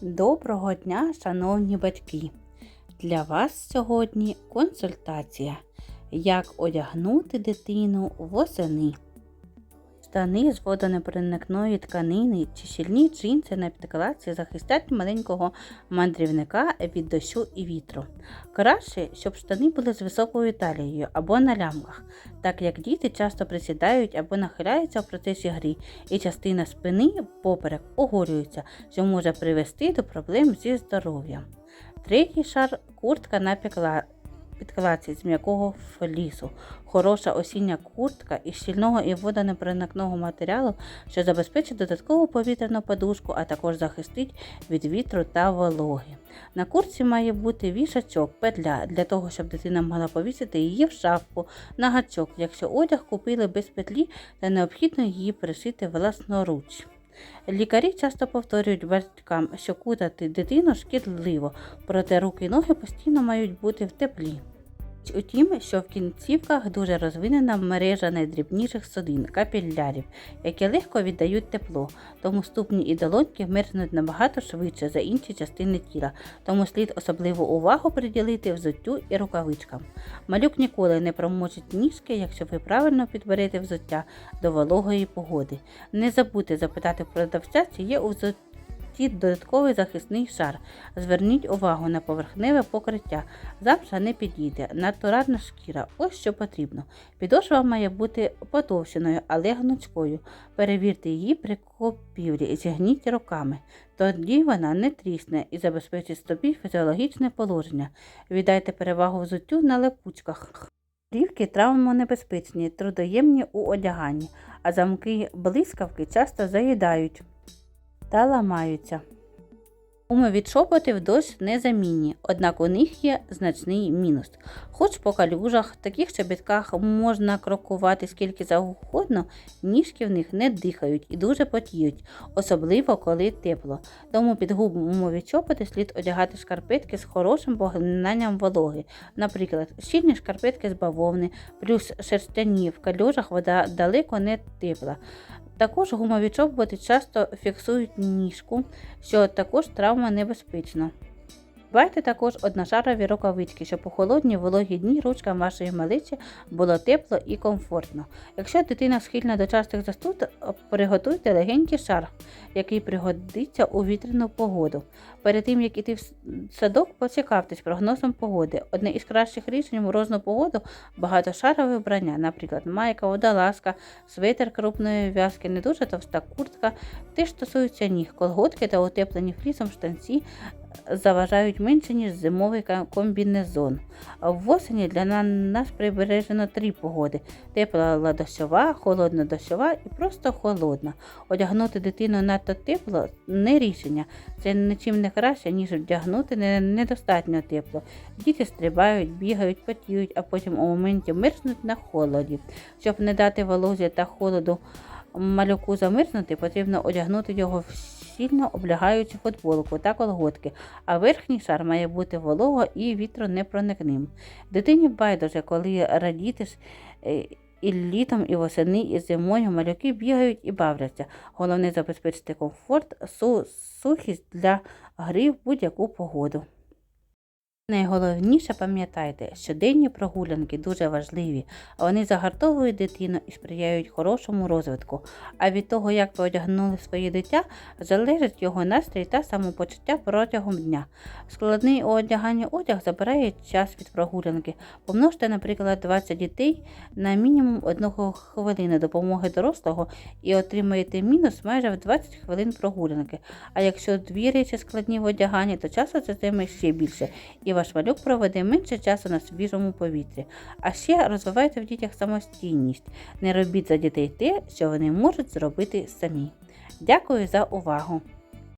Доброго дня, шановні батьки! Для вас сьогодні консультація. Як одягнути дитину восени. Штани з водонепроникної тканини чи щільні джинси на підкладці захистять маленького мандрівника від дощу і вітру. Краще, щоб штани були з високою талією або на лямках, так як діти часто присідають або нахиляються в процесі грі, і частина спини поперек оголюється, що може привести до проблем зі здоров'ям. Третій шар куртка на підкладці з м'якого флісу. Хороша осіння куртка із щільного і водонепроникного матеріалу, що забезпечить додаткову повітряну подушку, а також захистить від вітру та вологи. На куртці має бути вішачок, петля для того, щоб дитина могла повісити її в шапку на гачок, якщо одяг купили без петлі, та необхідно її пришити власноруч. Лікарі часто повторюють батькам, що кутати дитину шкідливо, проте руки і ноги постійно мають бути в теплі. Утім, що в кінцівках дуже розвинена мережа найдрібніших судин капілярів, які легко віддають тепло, тому ступні і долоньки мерзнуть набагато швидше за інші частини тіла, тому слід особливу увагу приділити взуттю і рукавичкам. Малюк ніколи не промочить ніжки, якщо ви правильно підберете взуття до вологої погоди. Не забудьте запитати продавця, чи є у додатковий захисний шар. Зверніть увагу на поверхневе покриття. Замша не підійде, натуральна шкіра. Ось що потрібно. Підошва має бути потовщеною, але гнучкою. Перевірте її при купівлі і зігніть руками. Тоді вона не трісне і забезпечить собі фізіологічне положення. Віддайте перевагу взуттю на липучках. Рівки травмонебезпечні, трудоємні у одяганні, а замки блискавки часто заїдають та ламаються. Умові чоботи в дощ незамінні, однак у них є значний мінус. Хоч по калюжах, таких чобітках можна крокувати скільки завгодно, ніжки в них не дихають і дуже потіють, особливо коли тепло. Тому під гумові чоботи слід одягати шкарпетки з хорошим поглинанням вологи, наприклад, щільні шкарпетки з бавовни, плюс шерстяні в калюжах вода далеко не тепла. Також гумові чоботи часто фіксують ніжку, що також травма небезпечна. Дбайте також одношарові рукавички, щоб у холодні вологі дні ручкам вашої маличі було тепло і комфортно. Якщо дитина схильна до частих застуд, приготуйте легенький шар, який пригодиться у вітряну погоду. Перед тим як іти в садок, поцікавтесь прогнозом погоди. Одне із кращих рішень в морозну погоду багатошарове вбрання, наприклад, майка, водолазка, светр крупної в'язки, не дуже товста куртка, теж стосуються ніг, колготки та утеплені флісом штанці заважають менше, ніж зимовий комбінезон. Восені для нас прибережено три погоди: тепла дощова, холодна дощова і просто холодна. Одягнути дитину надто тепло не рішення. Це нічим не краще, ніж вдягнути недостатньо тепло. Діти стрибають, бігають, потіють, а потім у моменті мерзнуть на холоді. Щоб не дати волозі та холоду малюку замерзнути, потрібно одягнути його в сильно облягаючу футболку та колготки, а верхній шар має бути волого і вітронепроникним. Дитині байдуже, коли радіти е, і літом, і восени, і зимою малюки бігають і бавляться. Головне забезпечити комфорт, су- сухість для гри в будь-яку погоду. Найголовніше пам'ятайте, що денні прогулянки дуже важливі, вони загартовують дитину і сприяють хорошому розвитку. А від того, як ви одягнули своє дитя, залежить його настрій та самопочуття протягом дня. Складний у одяганні одяг забирає час від прогулянки. Помножте, наприклад, 20 дітей на мінімум 1 хвилини допомоги дорослого і отримаєте мінус майже в 20 хвилин прогулянки. А якщо дві речі складні в одяганні, то часу це займе ще більше, і ваш малюк проведе менше часу на свіжому повітрі. А ще розвивайте в дітях самостійність. Не робіть за дітей те, що вони можуть зробити самі. Дякую за увагу!